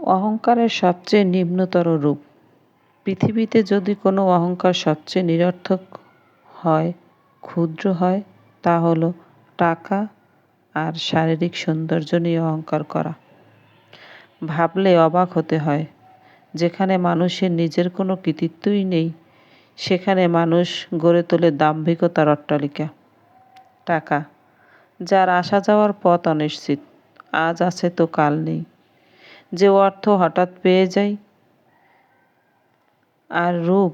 অহংকারের সবচেয়ে নিম্নতর রূপ। পৃথিবীতে যদি কোনো অহংকার সবচেয়ে নিরর্থক হয়, ক্ষুদ্র হয়, তা হলো টাকা আর শারীরিক সৌন্দর্য নিয়ে অহংকার করা। ভাবলে অবাক হতে হয়, যেখানে মানুষের নিজের কোনো কৃতিত্বই নেই, সেখানে মানুষ গড়ে তোলে দাম্ভিকতার অট্টালিকা। টাকা, যার আসা যাওয়ার পথ অনিশ্চিত, আজ আছে তো কাল নেই। যে অর্থ হঠাৎ পেয়ে যাই আর রূপ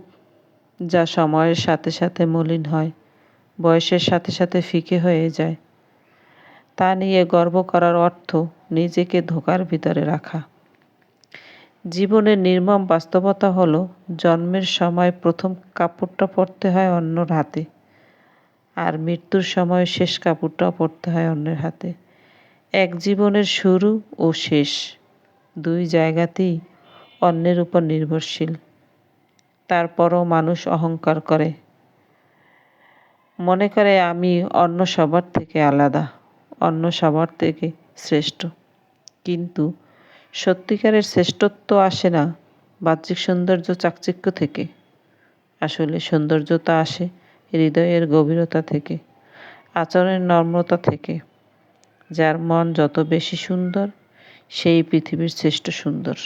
যা সময়ের সাথে সাথে মলিন হয়, বয়সের সাথে সাথে ফিকে হয়ে যায়। তা নিয়ে গর্ব করার অর্থ নিজেকে ধোকার ভিতরে রাখা। জীবনের নির্মম বাস্তবতা হলো জন্মের সময় প্রথম কাপড়টা পরতে হয় অন্যর হাতে আর মৃত্যুর সময় শেষ কাপড়টাও পরতে হয় অন্যের হাতে। এক জীবনের শুরু ও শেষ। দুই জায়গাতেই অন্যের উপর নির্ভরশীল। তারপরও মানুষ অহংকার করে। মনে করে, আমি অন্য সবার থেকে আলাদা, অন্য সবার থেকে শ্রেষ্ঠ। কিন্তু সত্যিকারের শ্রেষ্ঠত্ব আসে না বাহ্যিক সৌন্দর্য চাকচিক্য থেকে। আসলে সৌন্দর্যতা আসে হৃদয়ের গভীরতা থেকে, আচরণের নম্রতা থেকে। যার মন যত বেশি সুন্দর সেই পৃথিবীর শ্রেষ্ঠ সুন্দর।